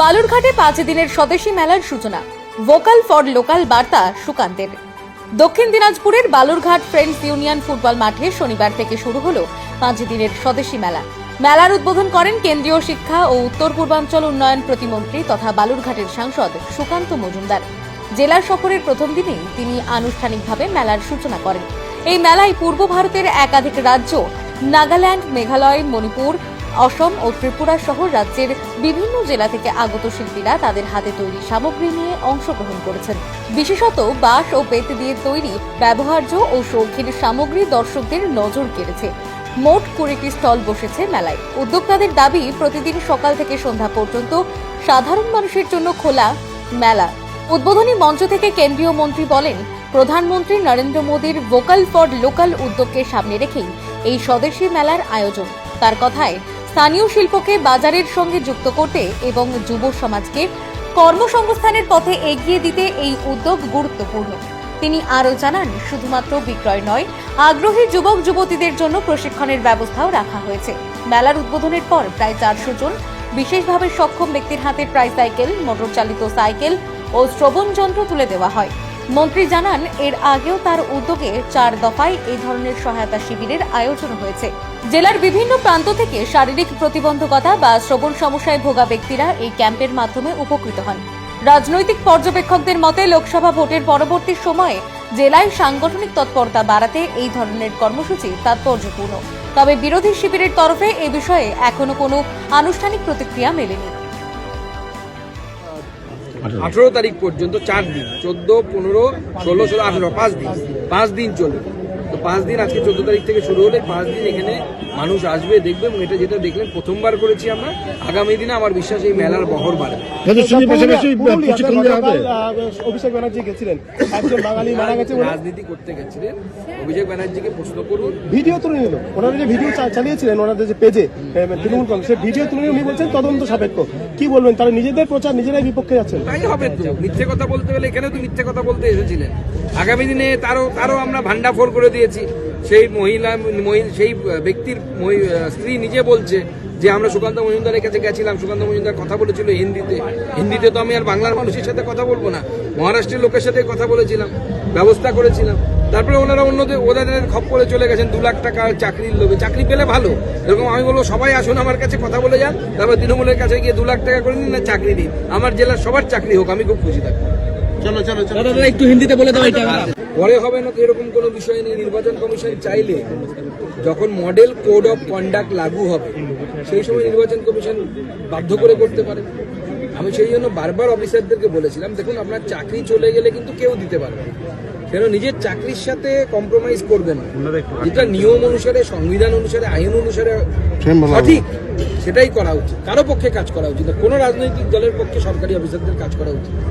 বালুরঘাটে পাঁচ দিনের স্বদেশী মেলার সূচনা। ভোকাল ফর লোকাল বার্তা সুকান্তের। দক্ষিণ দিনাজপুরের বালুরঘাট ফ্রেন্ডস ইউনিয়ন ফুটবল মাঠে শনিবার থেকে শুরু হলো পাঁচ দিনের স্বদেশী মেলা। মেলার উদ্বোধন করেন কেন্দ্রীয় শিক্ষা ও উত্তর পূর্বাঞ্চল উন্নয়ন প্রতিমন্ত্রী তথা বালুরঘাটের সাংসদ সুকান্ত মজুমদার। জেলা সফরের প্রথম দিনেই তিনি আনুষ্ঠানিকভাবে মেলার সূচনা করেন। এই মেলায় পূর্ব ভারতের একাধিক রাজ্য, নাগাল্যান্ড, মেঘালয়, মণিপুর অসম ও ত্রিপুরা সহ রাজ্যের বিভিন্ন জেলা থেকে আগত শিল্পীরা তাদের হাতে তৈরি সামগ্রী নিয়ে অংশগ্রহণ করেছেন। বিশেষত বাঁশ ও বেত দিয়ে তৈরি ব্যবহার্য ও শৌখিন সামগ্রী দর্শকদের নজর কেড়েছে। মোট কুড়িটি স্টল বসেছে মেলায়। উদ্যোক্তাদের দাবি, প্রতিদিন সকাল থেকে সন্ধ্যা পর্যন্ত সাধারণ মানুষের জন্য খোলা মেলা। উদ্বোধনী মঞ্চ থেকে কেন্দ্রীয় মন্ত্রী বলেন, প্রধানমন্ত্রী নরেন্দ্র মোদীর ভোকাল ফর লোকাল উদ্যোগকে সামনে রেখেই এই স্বদেশী মেলার আয়োজন। তার কথায় স্থানীয় শিল্পকে বাজারের সঙ্গে যুক্ত করতে এবং যুব সমাজকে কর্মসংস্থানের পথে এগিয়ে দিতে এই উদ্যোগ গুরুত্বপূর্ণ। তিনি আরও জানান, শুধুমাত্র বিক্রয় নয়, আগ্রহী যুবক যুবতীদের জন্য প্রশিক্ষণের ব্যবস্থাও রাখা হয়েছে। মেলার উদ্বোধনের পর প্রায় চারশো জন, বিশেষভাবে সক্ষম ব্যক্তির হাতে ট্রাইসাইকেল মোটর চালিত সাইকেল ও শ্রবণ যন্ত্র তুলে দেওয়া হয়। মন্ত্রী জানান, এর আগেও তার উদ্যোগে চার দফায় এই ধরনের সহায়তা শিবিরের আয়োজন হয়েছে। জেলার বিভিন্ন প্রান্ত থেকে শারীরিক প্রতিবন্ধকতা বা শ্রবণ সমস্যায় ভোগা ব্যক্তিরা এই ক্যাম্পের মাধ্যমে উপকৃত হন। রাজনৈতিক পর্যবেক্ষকদের মতে, লোকসভা ভোটের পরবর্তী সময়ে জেলায় সাংগঠনিক তৎপরতা বাড়াতে এই ধরনের কর্মসূচি তাৎপর্যপূর্ণ। তবে বিরোধী শিবিরের তরফে এ বিষয়ে এখনও কোনো আনুষ্ঠানিক প্রতিক্রিয়া মেলেনি। আঠেরো তারিখ। পর্যন্ত চার দিন, চোদ্দ, পনেরো, ষোলো ষোলো, আঠেরো, পাঁচ দিন। পাঁচ দিন চলবে তো পাঁচ দিন আজকে চোদ্দ তারিখ থেকে শুরু হলে পাঁচ দিন এখানে মানুষ আসবে দেখবে এবং এটা যেটা দেখলেন প্রথমবার করেছি আমরা আগামী দিনে আমার বিশ্বাস এই মেলার বহর বাড়বে। অভিষেক ব্যানার্জি গেছিলেন। একজন বাঙালি মারা গেছে রাজনীতি করতে গেছিলেন। অভিষেক ব্যানার্জিকে প্রশ্ন করুন। ভিডিও তুলে নিল। ওনারা যে ভিডিও চালিয়েছিলেন ওনাদের যে পেজে তৃণমূল ভিডিও তুলে উনি বলছেন তদন্ত সাপেক্ষ। কি বলবেন? তারা নিজেদের প্রচার নিজেরাই বিপক্ষে যাচ্ছেন। তাই হবে তো। মিথ্যে কথা বলতে গেলে এখানেও তো মিথ্যে কথা বলতে এসেছিলেন। আগামী দিনে তারও তারও আমরা ভান্ডাফোর করে দিয়েছি। সেই মহিলা সেই ব্যক্তির স্ত্রী নিজে বলছে যে আমরা সুকান্ত মজুমদারের কাছে গেছিলাম। সুকান্ত মজুমদার কথা বলেছিল হিন্দিতে। হিন্দিতে তো আমি আর বাংলার মানুষের সাথে কথা বলব না। মহারাষ্ট্রের লোকের সাথে কথা বলেছিলাম ব্যবস্থা করেছিলাম। তারপরে ওনারা অন্যদের ওদের খপ করে চলে গেছেন দু লাখ টাকা চাকরির লোভে। চাকরি পেলে ভালো। এরকম আমি বলব সবাই আসুন আমার কাছে কথা বলে যান তারপর তৃণমূলের কাছে গিয়ে দু লাখ টাকা করে নিন না চাকরি দিন। আমার জেলার সবার চাকরি হোক আমি খুব খুশি থাকব। পরে হবে না তো এরকম কোনো বিষয় নেই। নির্বাচন কমিশন চাইলে যখন মডেল কোড অফ কন্ডাক্ট লাগু হবে সেই সময় নির্বাচন কমিশন বাধ্য করে করতে পারে। আমি সেই জন্য বারবার অফিসারদেরকে বলেছিলাম দেখুন আপনার চাকরি চলে গেলে কিন্তু কেউ দিতে পারবে না। কেন নিজের চাকরির সাথে কম্প্রোমাইজ করবেন না। যেটা নিয়ম অনুসারে সংবিধান অনুসারে আইন অনুসারে সঠিক সেটাই করা উচিত। কারও পক্ষে কাজ করা উচিত কোনো রাজনৈতিক দলের পক্ষে সরকারি অফিসারদের কাজ করা উচিত না।